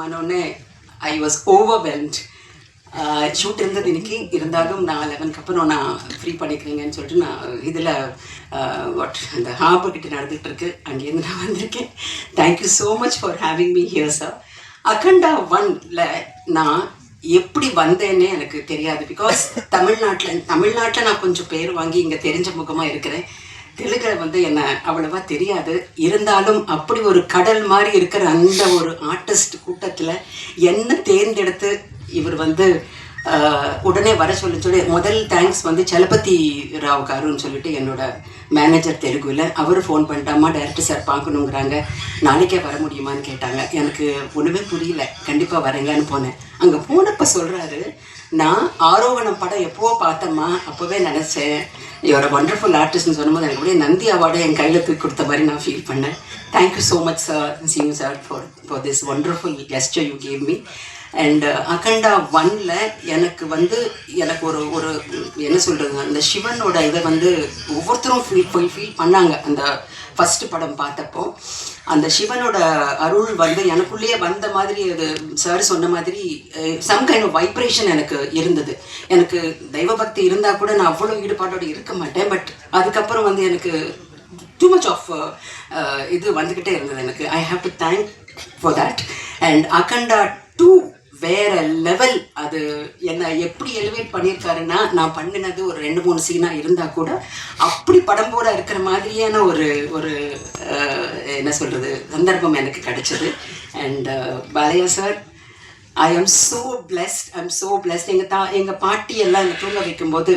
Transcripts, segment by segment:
சொன்னோடனே I was overwhelmed shoot இருந்தது இன்னைக்கு. இருந்தாலும் நான் லெவனுக்கு அப்புறம் நான் ஃப்ரீ பண்ணிக்கிறீங்கன்னு சொல்லிட்டு நான் இதில் வாட் uh, அந்த ஹார்பர் கிட்ட நடந்துகிட்டு இருக்கு. அங்கேருந்து நான் வந்திருக்கேன். Thank you so much for having me here sir Akhanda ஒன்ல நான் எப்படி வந்தேன்னே எனக்கு தெரியாது. பிகாஸ் தமிழ்நாட்டில் தமிழ்நாட்டில் நான் கொஞ்சம் பேர் வாங்கி இங்கே தெரிஞ்ச முகமாக இருக்கிறேன். தெலுங்கில் வந்து என்ன அவ்வளவா தெரியாது. இருந்தாலும் அப்படி ஒரு கடல் மாதிரி இருக்கிற அந்த ஒரு ஆர்டிஸ்ட் கூட்டத்தில் என்ன தேர்ந்தெடுத்து இவர் வந்து உடனே வர சொல்லி சொல்லி முதல் தேங்க்ஸ் வந்து சலபதி ராவ் காருன்னு சொல்லிட்டு என்னோட மேனேஜர் தெலுங்குல அவர் ஃபோன் பண்ணிட்டாமா டைரக்டர் சார் பார்க்கணுங்கிறாங்க. நாளைக்கே வர முடியுமான்னு கேட்டாங்க. எனக்கு ஒன்றுமே புரியல. கண்டிப்பாக வரேங்கன்னு போனேன். அங்கே போனப்போ சொல்கிறாரு நான் ஆரோகணம் படம் எப்போவோ பார்த்தேம்மா. அப்போவே நினச்சேன். இவர வண்டர்ஃபுல் ஆர்டிஸ்ட்னு சொல்லும்போது எனக்கு கூட நந்தி அவார்டை என் கையில் தூக்கி கொடுத்த மாதிரி நான் ஃபீல் பண்ணேன். Thank you so much sir Singh sir for for this wonderful gesture you gave me and Akhanda ஒன்ல எனக்கு வந்து எனக்கு ஒரு ஒரு என்ன சொல்கிறது அந்த சிவனோட இதை வந்து ஒவ்வொருத்தரும் ஃபீல் போய் ஃபீல் பண்ணாங்க. அந்த ஃபஸ்ட்டு படம் பார்த்தப்போ அந்த சிவனோட அருள் வந்து எனக்குள்ளேயே வந்த மாதிரி அது சார் சொன்ன மாதிரி சம் கைண்ட் ஆஃப் வைப்ரேஷன் எனக்கு இருந்தது. எனக்கு தெய்வ பக்தி இருந்தால் கூட நான் அவ்வளோ ஈடுபாட்டோடு இருக்க மாட்டேன். பட் அதுக்கப்புறம் வந்து எனக்கு டூ மச் ஆஃப் இது வந்துக்கிட்டே இருந்தது எனக்கு. I have to thank for that and Akhanda to வேற லெவல் அது என்ன எப்படி எலிவேட் பண்ணியிருக்காருன்னா நான் பண்ணினது ஒரு ரெண்டு மூணு சீனாக இருந்தால் கூட அப்படி படம் போட இருக்கிற மாதிரியான ஒரு ஒரு என்ன சொல்கிறது சந்தர்ப்பம் எனக்கு கிடைச்சது. And Balayya sir I am so blessed I am so blessed எங்கள் தா எங்கள் பாட்டி எல்லாம் என்னை தூங்க வைக்கும்போது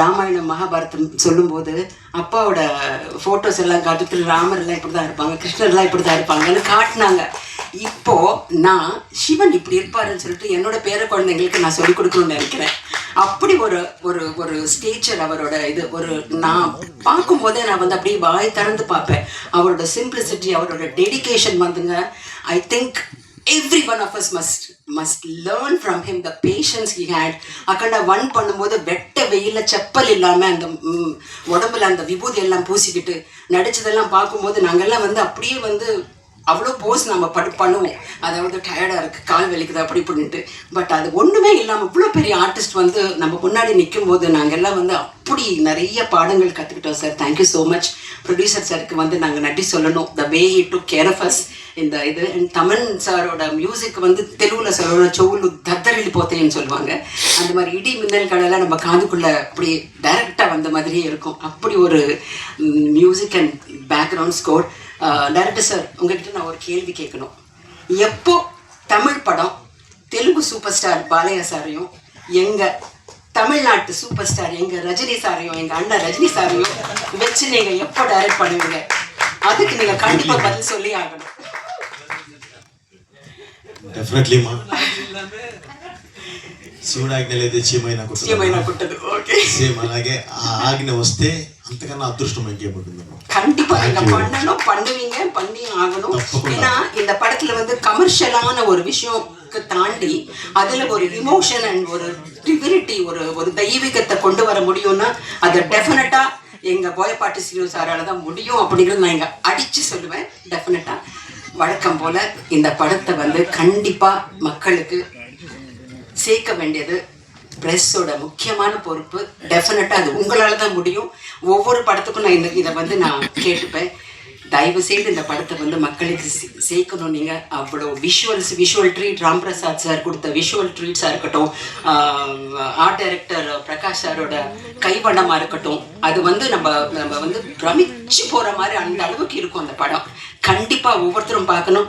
ராமாயணம் மகாபாரதம் சொல்லும்போது அப்பாவோட ஃபோட்டோஸ் எல்லாம் காட்டுட்டு ராமர்லாம் இப்படி தான் இருப்பாங்க கிருஷ்ணர்லாம் இப்படி தான் இருப்பாங்கன்னு காட்டினாங்க. இப்போ நான் சிவன் இப்படி இருப்பாருன்னு சொல்லிட்டு என்னோட பேர குழந்தைங்களுக்கு நான் சொல்லிக் கொடுக்கணும்னு நினைக்கிறேன். அப்படி ஒரு ஒரு ஒரு ஸ்டேச்சர் அவரோட இது ஒரு நான் பார்க்கும்போதே நான் வந்து அப்படியே வாய் திறந்து பார்ப்பேன். அவரோட சிம்பிளிசிட்டி அவரோட டெடிகேஷன் வந்துங்க I think every one of us must must learn from him the patience he had Akhanda one பண்ணும்போது வெட்ட வெயில செப்பல் இல்லாமல் அந்த உடம்புல அந்த விபூதி எல்லாம் பூசிக்கிட்டு நடிச்சதெல்லாம் பார்க்கும்போது நாங்கெல்லாம் வந்து அப்படியே வந்து அவ்வளோ போஸ் நம்ம படு பண்ணுவோம். அதாவது டயர்டாக இருக்குது கால் வலிக்குது அப்படி இப்படின்ட்டு. பட் அது ஒன்றுமே இல்லாமல் இவ்வளோ பெரிய ஆர்டிஸ்ட் வந்து நம்ம முன்னாடி நிற்கும் போது எல்லாம் வந்து அப்படி நிறைய பாடங்கள் கற்றுக்கிட்டோம் sir thank you so much producer சாருக்கு வந்து நாங்கள் நன்றி சொல்லணும். The way he to care of us இந்த இது தமிழ் தமன் சாரோட மியூசிக் வந்து தெலுங்குல சொல்லணும் சோulu தத்தரில் போத்தேன்னு சொல்லுவாங்க. அந்த மாதிரி இடி மின்னல் கடலாம் நம்ம காதுக்குள்ள அப்படி டைரக்டாக வந்த மாதிரியே இருக்கும். அப்படி ஒரு music and background score director sir உங்ககிட்ட நான் ஒரு கேள்வி கேட்கணும். எப்போ தமிழ் படம் தெலுங்கு சூப்பர் ஸ்டார் பாலையா சாரையும் எங்கள் தமிழ்நாட்டு சூப்பர் ஸ்டார் எங்கள் ரஜினி சாரையும் எங்கள் அண்ணன் ரஜினி சாரையும் வச்சு நீங்கள் எப்போ டைரக்ட் பண்ணுவீங்க? அதுக்கு நீங்கள் கண்டிப்பாக பதில் சொல்லி ஆகணும். డెఫినెట్లీమా శివుడు ఆజ్ఞ లేదు చీమైన కుట్టదు సేమ్ అలాగే ఆ వస్తే అంతకన్నా అదృష్టం ఇంకేముంటుందమ్మా கண்டிப்பா நீங்க பண்ணணும் பண்ணுவீங்க பண்ணி ஆகணும். ஏன்னா இந்த படத்துல வந்து கமர்ஷியலான ஒரு விஷயம் தாண்டி அதுல ஒரு இமோஷன் அண்ட் ஒரு டிவினிட்டி ஒரு ஒரு தெய்வீகத்தை கொண்டு வர முடியும்னா அதை டெஃபினட்டா எங்க போயப்பாட்டு சீரியல் சாரால தான் முடியும் அப்படிங்கிறது நான் இங்க அடிச்சு சொல்லுவேன். டெஃபினட்டா வழக்கம் போல இந்த படத்தை வந்து கண்டிப்பா மக்களுக்கு சேர்க்க வேண்டியது ப்ரெஸ்ஸோட முக்கியமான பொறுப்பு டெஃபினட்டாக அது உங்களால் தான் முடியும். ஒவ்வொரு படத்துக்கும் நான் இந்த இதை வந்து நான் கேட்டுப்பேன். தயவு செய்து இந்த படத்தை வந்து மக்களுக்கு சேர்க்கணும். நீங்கள் அவ்வளோ visuals visual treat Ram Prasad sir கொடுத்த விஷுவல் ட்ரீட்ஸாக இருக்கட்டும் ஆர்ட் டைரக்டர் பிரகாஷ் சாரோட கைவண்ணமாக இருக்கட்டும் அது வந்து நம்ம நம்ம வந்து பிரமிச்சு போகிற மாதிரி அந்த அளவுக்கு இருக்கும் அந்த படம். கண்டிப்பாக ஒவ்வொருத்தரும் பார்க்கணும்.